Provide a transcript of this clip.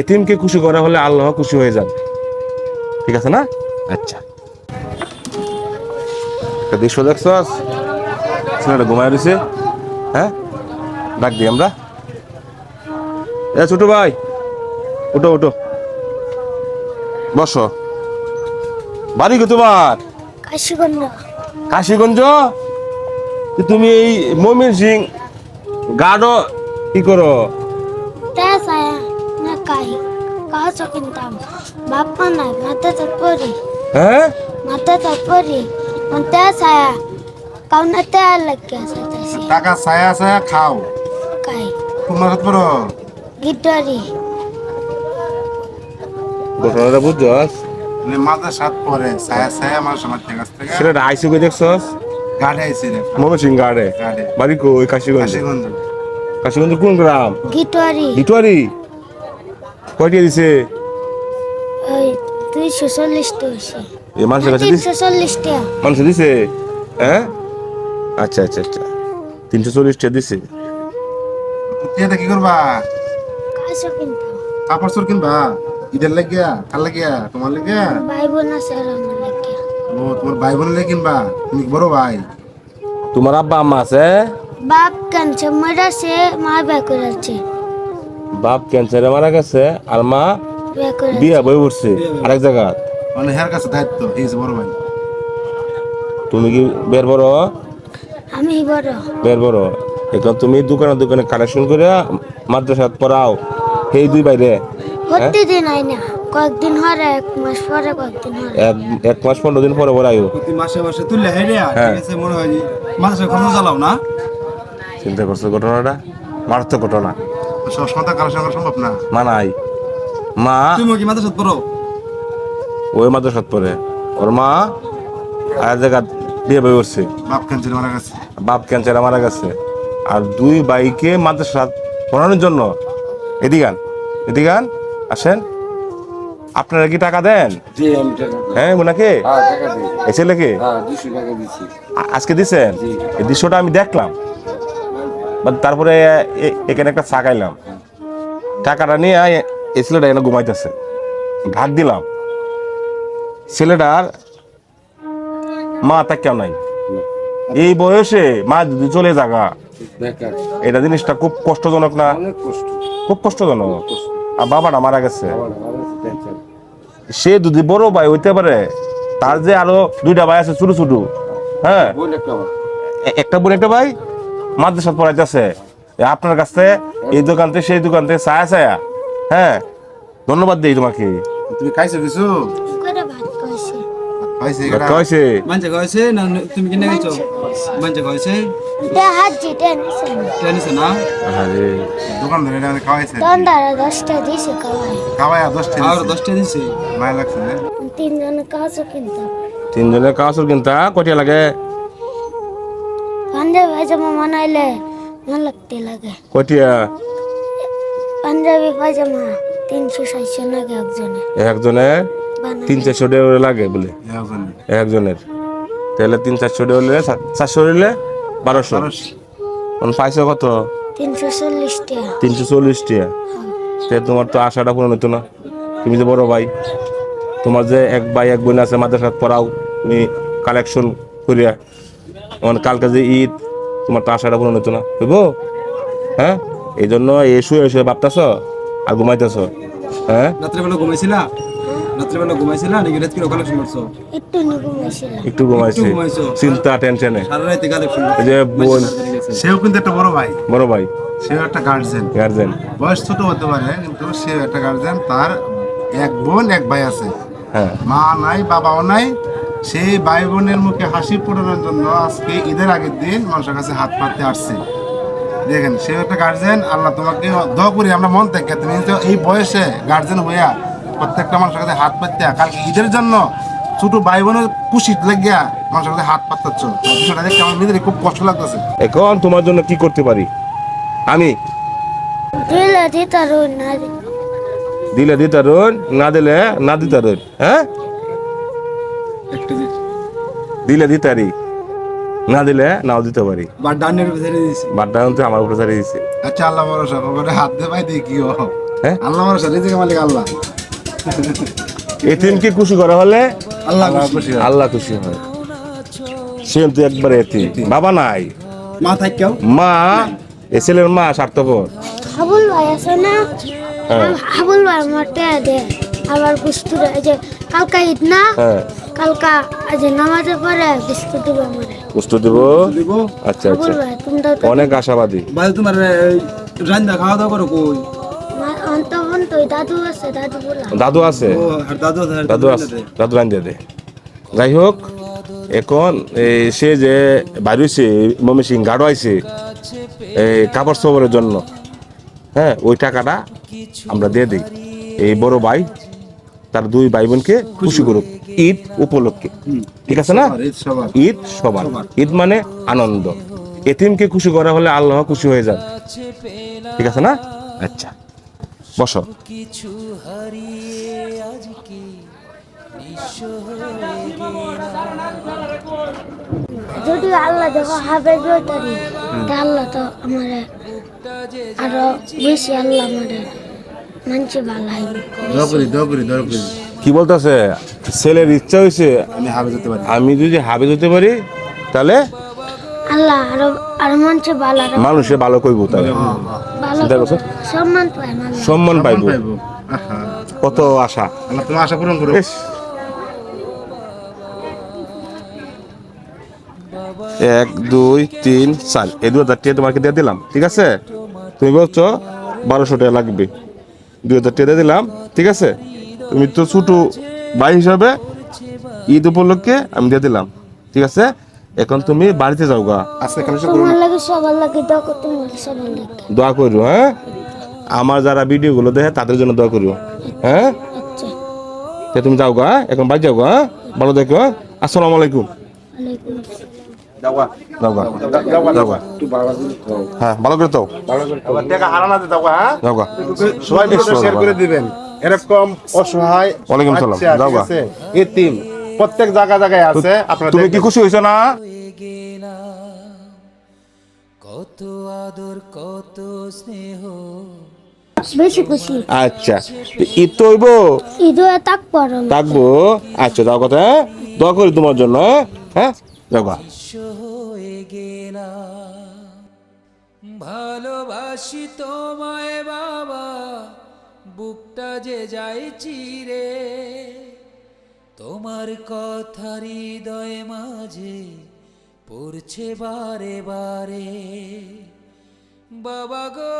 এতিমকে খুশি করা হলে আল্লাহ খুশি হয়ে যান ঠিক আছে না? আচ্ছা। একটা দৃশ্য ছেলেটা ঘুমায় রয়েছে। হ্যাঁ? ডাক দিই আমরা। এ ছোট ভাই বসো। বাড়ি কো তোমার? কাশীগঞ্জ। তো তুমি এই মমিন সিং গাঢ় কি করো। কাজ কিনতাম বাপ্পা নাই মাথা পরি হ্যাঁ মাথা পরি তেসায়া কাউনা তে লাগে সাতাশি টাকা ছায়া ছায়া খাও কাই তোমার পড়ো গিটারি ঘটনাটা মানে মাঝে সাত পরে ছায়া ছায়া আমার সমাজ থেকে ছেলেটা আইসি কই দেখছস গাড়ি আইছে রে গাড়ে গাড়ি বাড়ি কো ওই কাশীগঞ্জ কাশিগঞ্জ কাশীগঞ্জ কোন গ্রাম কয়টি দিছে? দুইশো চল্লিশ মানুষের কাছে দিছে? তিনশো হ্যাঁ? আচ্ছা আচ্ছা আচ্ছা। তিনশো চল্লিশটা দিছে। এটা কি করবা? কাপড় চোর কিনবা? ঈদের লাগিয়া? লাগিয়া? তোমার লাগিয়া? ভাই বোন আছে আর আমার ও তোমার ভাই বোনের লাগে কিনবা? তুমি বড় ভাই? তোমার আব্বা আম্মা আছে? বাপ কানছে মরাছে মা বিয়ে করেছে বাপ ক্যান্সারে মারা গেছে আর মা বিয়া বই পড়ছে আরেক জায়গা মানে হের কাছে দায়িত্ব এই বড় ভাই। তুমি কি বের বড়? আমি বড়। বের বড়। এখন তুমি দোকানে দোকানে কালেকশন করে মাদ্রাসাত পড়াও। সেই দুই বাইরে প্রতিদিন আই না কয়েকদিন হরে এক মাস পরে কয়েকদিন হরে এক এক মাস পনেরো দিন পরে পড়াইও। প্রতি মাসে মাসে তুললে হেরে হ্যাঁ। ঠিক আছে মনে হয় যে মাসে খরচ চালাও না। চিন্তা করছ ঘটনাটা? মারাত্মক ঘটনা। সবসময় তো কালেকশন সম্ভব না? মানাই মা? তুমি কি মাদ্রাসা পড়ো? ওই মাদ্রাসাত পড়ে। ওর মা আর জায়গা বিয়ে বই উঠছে বাপ ক্যান্সার মারা গেছে? বাপ ক্যান্সারে মারা গেছে। আর দুই বাইকে মাদ্রাসা পড়ানোর জন্য। এদিকান এদিকান আসেন। আপনারা কি টাকা দেন? জি আমি টাকা হ্যাঁ ওনাকে হ্যাঁ টাকা ছেলেকে? হ্যাঁ আজকে দিচ্ছেন এই দৃশ্যটা আমি দেখলাম। তারপরে এখানে একটা চাকাইলাম টাকাটা নিয়ে এই ছেলেটা এনে ঘুমাইতেছে। ভাগ দিলাম। ছেলেটার মা তা কেউ নাই। এই বয়সে মা যদি চলে যাগা এটা জিনিসটা খুব কষ্টজনক না? খুব কষ্টজনক। আর বাবাটা মারা গেছে। সে যদি বড় ভাই হইতে পারে তার যে আরও দুইটা ভাই আছে ছোট ছোট হ্যাঁ? একটা বোন একটা ভাই? মাদ্রাসা পড়াইতেছে এ আপনার কাছে এই দোকান থেকে সেই দোকান থেকে ছায়া ছায়া হ্যাঁ? ধন্যবাদ দিই তোমাকে। তুমি খাইছো কিছু? মানছে না তুমি কিনে গেছো মানছে কয়েছে হাজি টেনশন টেনিস না। আরে দোকান ধরে এটা খাওয়াইছে। তন্দারা দশটা দিছে খাওয়াই খাওয়াই দশটা আর দিছে। দশটা দিছে? মায় লাগছে না? তিনজন কাজও কিনতা কটিয়া লাগে? পাঞ্জাবি পায়জামা বানাইলে ভালো লাগতে লাগে কটিয়া পাঞ্জাবি পায়জামা তিনশো ষাটশো লাগে একজনে একজনের বানাই তিন চারশো টাকা লাগে বলে একজনে। একজনের তাহলে তিন চারশো সা- চারশো হলে বারোশো পাইছো কত তিনশো চল্লিশ টাকা তিনশো চল্লিশ টাকা তে তোমার তো আশাটা পূরণ হতো না। তুমি যে বড় ভাই তোমার যে এক ভাই এক বোন আছে মাদ্রাসাত পড়াও তুমি কালেকশন করিয়া আমার কালকে যে ঈদ তোমার তো আশাটা পূরণ হতো না। বুঝব হ্যাঁ? এই জন্য এই শুয়ে শুয়ে ভাবতেছ আর ঘুমাইতেছ হ্যাঁ? রাত্রেবেলা ঘুমাইছিলা? রাত্রেবেলা ঘুমাইছিলা নাকি রাত কিলো কালেকশন করছ? একটু ঘুমাইছি। চিন্তা টেনশনে সারা রাতে কালেকশন যে বোন সেও কিন্তু একটা বড় ভাই। বড় ভাই। সেও একটা গার্জেন গার্জেন বয়স ছোট হতে পারে কিন্তু সেও একটা গার্জেন তার এক বোন এক ভাই আছে। হ্যাঁ। মা নাই বাবাও নাই। সেই ভাই বোনের মুখে হাসি ফোটানোর জন্য আজকে ঈদের আগের দিন মানুষের কাছে হাত পাততে আসছে। দেখেন সে একটা গার্জেন আল্লাহ তোমাকে দোয়া করি আমরা মন থেকে তুমি তো এই বয়সে গার্জেন হইয়া প্রত্যেকটা মানুষের কাছে হাত পাততে কালকে ঈদের জন্য ছোট ভাই বোনের খুশি লাগিয়া মানুষের কাছে হাত পাতাচ্ছ বিষয়টা দেখতে আমার নিজেরই খুব কষ্ট লাগতেছে। এখন তোমার জন্য কি করতে পারি? আমি? দিলে দিতার না দিলে। দিলে না দিলে না দিতে হ্যাঁ? দিলে দিতে পারি। না দিলে নাও দিতে পারি। বা ডানের ভিতরে দিয়েছি। বাড্ডা কিন্তু আমার উপরে ছাড়িয়ে দিছে আচ্ছা আল্লাহ ভরসা হাত দিয়ে পাই দেখি ও। হ্যাঁ? আল্লাহ মানুষের রিজিকের মালিক আল্লাহ। এতিমকে খুশি করা হলে আল্লাহ আল্লাহ খুশি আল্লাহ খুশি হয়। সে কিন্তু একবারে এতিম বাবা নাই। মা থাকেও মা এ ছেলের মা স্বার্থপর। হাবুল ভাই আছে না? হ্যাঁ। হাবুল ভাই দে। আবার কুস্তুরে এই যে কালকা ঈদ না? হ্যাঁ। কালকা আজ নামাজের পরে বিস্কুট দিব আমারে কষ্ট দিব? আচ্ছা আচ্ছা। অনেক আশাবাদী। ভাই তোমার রান্না খাওয়া দাওয়া করো কই? দাদু আছে দাদু আছে? দাদু আছে, দাদু দে। যাই হোক এখন এই সে যে বাড়িছে মমি সিং গাড়ো আইছে এই কাপড় সবরের জন্য হ্যাঁ ওই টাকাটা আমরা দিয়ে দিই। এই বড় ভাই তার দুই ভাই বোনকে খুশি করুক। ঈদ উপলক্ষে। ঠিক আছে না? ঈদ সবার ঈদ মানে আনন্দ। এতিমকে খুশি করা হলে আল্লাহ খুশি হয়ে যান ঠিক আছে না? আচ্ছা। বসো। যদি আল্লাহ দেখো হাবে জোতারি আল্লাহ তো আমারে আরও বেশি আল্লাহ আমারে মানছে ভালো হইবে কি বলতেছে? ছেলের ইচ্ছা হয়েছে আমি হাবে যেতে পারি। আমি যদি হাবে যেতে পারি তাহলে আল্লাহ আরও আরও মানছে ভালো আরও মানুষে ভালো কইব তাহলে। ভালো চিন্তা করছ? সম্মান মানুষ। সম্মান পাইব। কত আশা। আল্লাহ তোমার আশা পূরণ করো। এক দুই তিন চার। এই দু হাজার টাকা তোমাকে দিয়ে দিলাম ঠিক আছে? তুমি বলছো বারোশো টাকা লাগবে। দু হাজার টাকা দিয়ে দিলাম ঠিক আছে? তুমি তো ছোট ভাই হিসাবে ঈদ উপলক্ষে আমি দিয়ে দিলাম। ঠিক আছে? এখন তুমি বাড়িতে যাও গা। আজকে দোয়া করো হ্যাঁ? আমার যারা ভিডিওগুলো দেখে তাদের জন্য দোয়া করো হ্যাঁ? আচ্ছা। তা তুমি যাও গা এখন বাড়ি যাও গা ভালো দেখো হ্যাঁ? আসসালামু আলাইকুম। হ্যাঁ ভালো করে তো হ্যাঁ? সবাই শেয়ার করে দিবেন। এরকম অসহায় ওয়ালাইকুম সালাম। যাও? এতিম প্রত্যেক জায়গা জায়গায় আছে আপনারা তুমি কি খুশি হয়েছো না? কত আদর কত স্নেহ। বেশি খুশি। আচ্ছা ঈদ তো হইব? ঈদও তাক পড়ো থাকব আচ্ছা যাও কথা হ্যাঁ? দোয়া করি তোমার জন্য হ্যাঁ? হ্যাঁ? যাও ভালোবাসি তোমায় বাবা। বুকটা যে যাই চিরে, তোমার কথা হৃদয় মাঝে পড়ছে বারে বারে। বাবা গো বাবা বাবা গো